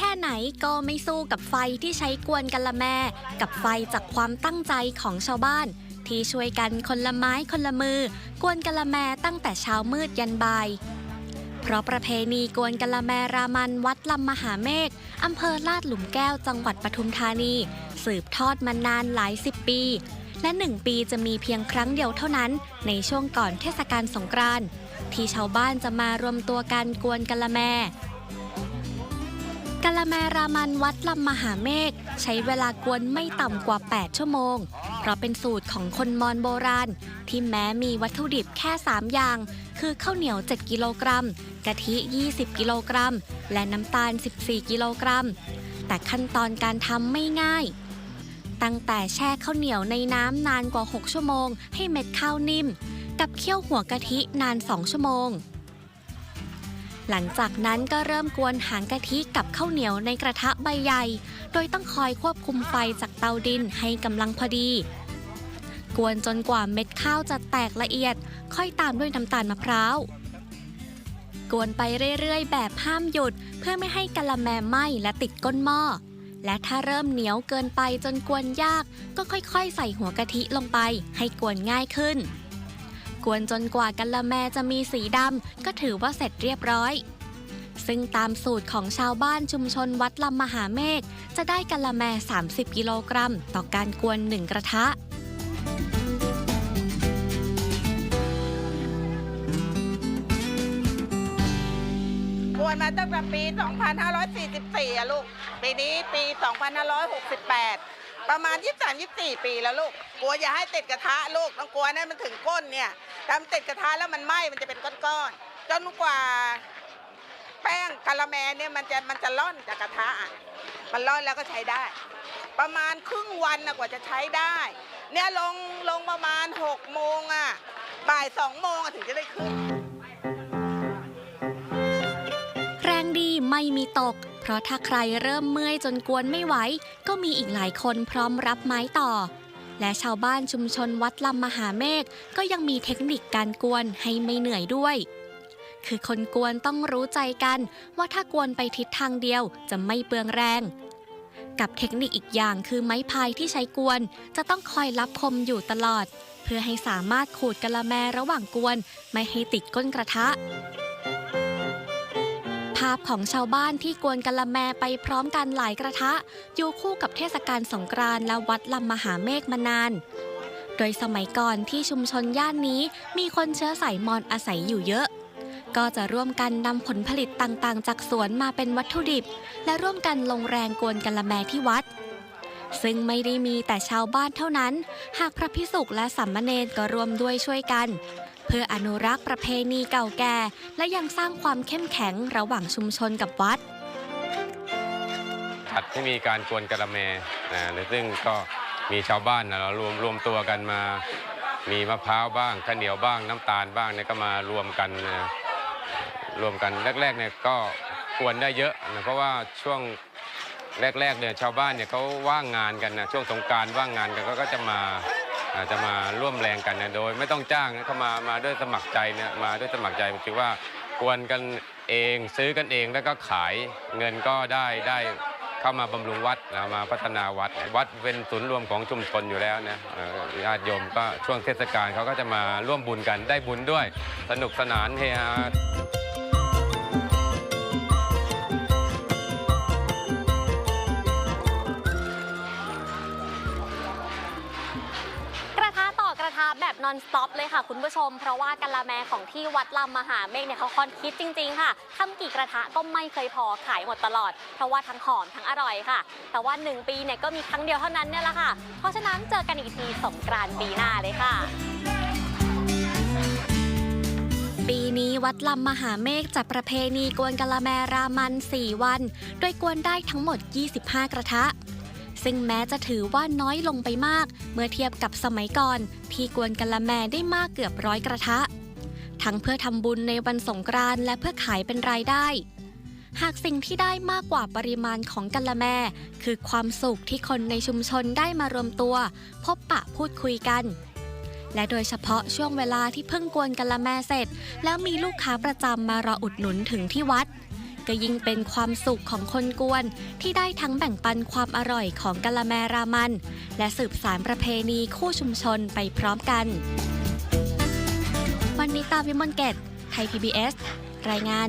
แค่ไหนก็ไม่สู้กับไฟที่ใช้กวนกันละแม่ กับไฟจากความตั้งใจของชาวบ้าน ที่ช่วยกันคนละไม้คนละมือ กวนกันละแมตั้งแต่เช้ามืดยันบ่ายเพราะประเพณีกวนกันละแมรามันวัดลำมหาเมฆอำเภอลาดหลุมแก้วจังหวัดปทุมธานี สืบทอดมานานหลายสิบปี และหนึ่งปีจะมีเพียงครั้งเดียวเท่านั้น ในช่วงก่อนเทศกาลสงกรานต์ที่ชาวบ้านจะมารวมตัวกันกวนกันละแม กะละแมรามันวัดลำมหาเมฆใช้เวลากวนไม่ต่ำกว่า 8 ชั่วโมง เพราะเป็นสูตรของคนมอญโบราณ ที่แม้มีวัตถุดิบแค่ 3 อย่าง คือข้าวเหนียว 7 กิโลกรัมกะทิ 20 กิโลกรัม และน้ำตาล 14 กิโลกรัม แต่ขั้นตอนการทำไม่ง่าย ตั้งแต่แช่ข้าวเหนียวในน้ำนานกว่า 6 ชั่วโมง ให้เม็ดข้าวนิ่ม กับเคี่ยวหัวกะทินาน 2 ชั่วโมง หลังจากนั้นก็เริ่มกวนหางกะทิกับข้าวเหนียวในกระทะใบใหญ่ โดยต้องคอยควบคุมไฟจากเตาดินให้กำลังพอดี กวนจนกว่าเม็ดข้าวจะแตกละเอียด ค่อยตามด้วยน้ำตาลมะพร้าว กวนไปเรื่อยๆ แบบห้ามหยุด เพื่อไม่ให้กะละแมไหม้และติดก้นหม้อ และถ้าเริ่มเหนียวเกินไปจนกวนยาก ก็ค่อยๆ ใส่หัวกะทิลงไป ให้กวนง่ายขึ้น กวนจนกว่ากะละแมจะมีสีดำก็ถือว่าเสร็จเรียบร้อย ซึ่งตามสูตรของชาวบ้านชุมชนวัดลำมหาเมฆจะได้กะละแม 30 กิโลกรัม ต่อการกวนหนึ่งกระทะกวนมาตั้งแต่ปี 2544อะลูก ปีนี้ปี 2568 ประมาณ 23 24 ปีแล้วลูก กลัวอย่าให้ติดกระทะลูกต้องกลัวนั่นมันถึงก้นเนี่ยถ้ามันติดกระทะแล้วมันไหม้มันจะเป็นก้อนๆจนกว่า แป้งกะละแมเนี่ยมันจะมันจะล่อนจากกระทะอะมันล่อนแล้วก็ใช้ได้ ประมาณครึ่งวันนะกว่าจะใช้ได้ เนี่ยลงลงประมาณ6โมงอะบ่าย2โมงอะถึงจะได้ขึ้น แรงดีไม่มีตก ราะถ้าใครเริ่มเมื่อยจนกวนไม่ไหว ก็มีอีกหลายคนพร้อมรับไม้ต่อ และชาวบ้านชุมชนวัดลำมหาเมฆก็ยังมีเทคนิคการกวนให้ไม่เหนื่อยด้วย คือคนกวนต้องรู้ใจกันว่าถ้ากวนไปทิศทางเดียวจะไม่เปลืองแรง กับเทคนิคอีกอย่างคือไม้พายที่ใช้กวน จะต้องคอยรับคมอยู่ตลอด เพื่อให้สามารถขูดกะละแมระหว่างกวน ไม่ให้ติดก้นกระทะาพของชาวบ้านที่กวนกะละแมไปพร้อมกันหลายกระทะ อยู่คู่กับเทศกาลสงกรานต์และวัดลำมหาเมฆมานาน โดยสมัยก่อนที่ชุมชนย่านนี้มีคนเชื้อสายมอญอาศัยอยู่เยอะ ก็จะร่วมกันนำผลผลิตต่างๆ จากสวนมาเป็นวัตถุดิบ และร่วมกันลงแรงกวนกะละแมที่วัดซึ่งไม่ได้มีแต่ชาวบ้านเท่านั้น หากพระพิสุกและสัมมเนรก็ร่วมด้วยช่วยกัน เพื่ออนุรักษ์ประเพณีเก่าแก่ และยังสร้างความเข้มแข็งระหว่างชุมชนกับวัดจัดที่มีการกวนกะละแมนะซึ่งก็มีชาวบ้านนะเรารวมรวมตัวกันมา มีมะพร้าวบ้างข้าวเหนียวบ้างน้ำตาลบ้างเนี่ยก็มารวมกันนะรวมกันแรกๆเนี่ยก็กวนได้เยอะนะเพราะว่าช่วงแรกๆเนี่ยชาวบ้านเนี่ยเขาว่างงานกันนะช่วงสงกรารว่างงานกันก็จะมา จะมาร่วมแรงกันนะโดยไม่ต้องจ้างนะเขามามาด้วยสมัครใจเนี่ยมาด้วยสมัครใจคือว่ากวนกันเองซื้อกันเองแล้วก็ขายเงินก็ได้ได้เข้ามาบำรุงวัดนะมาพัฒนาวัด วัดเป็นศูนย์รวมของชุมชนอยู่แล้วนะญาติโยมก็ช่วงเทศกาลเขาก็จะมาร่วมบุญกันได้บุญด้วย สนุกสนานเฮฮา แบบนอนสต็อปเลยค่ะคุณผู้ชม เพราะว่ากะละแมของที่วัดลำมหาเมฆเนี่ยเขาคอนคิดจริง ๆ ค่ะทำกี่กระทะก็ไม่เคยพอขายหมดตลอด เพราะว่าทั้งหอมทั้งอร่อยค่ะ แต่ว่า 1 ปีเนี่ยก็มีครั้งเดียวเท่านั้นเนี่ยแหละค่ะ เพราะฉะนั้นเจอกันอีกทีสงกรานต์ปีหน้าเลยค่ะปีนี้วัดลำมหาเมฆจัดประเพณีกวนกะละแมรามัน 4 วัน โดยกวนได้ทั้งหมด 25 กระทะ ซึ่งแม้จะถือว่าน้อยลงไปมาก เมื่อเทียบกับสมัยก่อนที่กวนกะละแมได้มากเกือบร้อยกระทะ ทั้งเพื่อทำบุญในวันสงกรานต์และเพื่อขายเป็นรายได้ หากสิ่งที่ได้มากกว่าปริมาณของกะละแม คือความสุขที่คนในชุมชนได้มารวมตัว พบปะพูดคุยกันและโดยเฉพาะช่วงเวลาที่เพิ่งกวนกะละแมเสร็จ แล้วมีลูกค้าประจำมารออุดหนุนถึงที่วัด ก็ยิ่งเป็นความสุขของคนกวน ที่ได้ทั้งแบ่งปันความอร่อยของกะละแมรามัน และสืบสารประเพณีคู่ชุมชนไปพร้อมกัน วันนี้ตาวิมลเกตไทย PBS รายงาน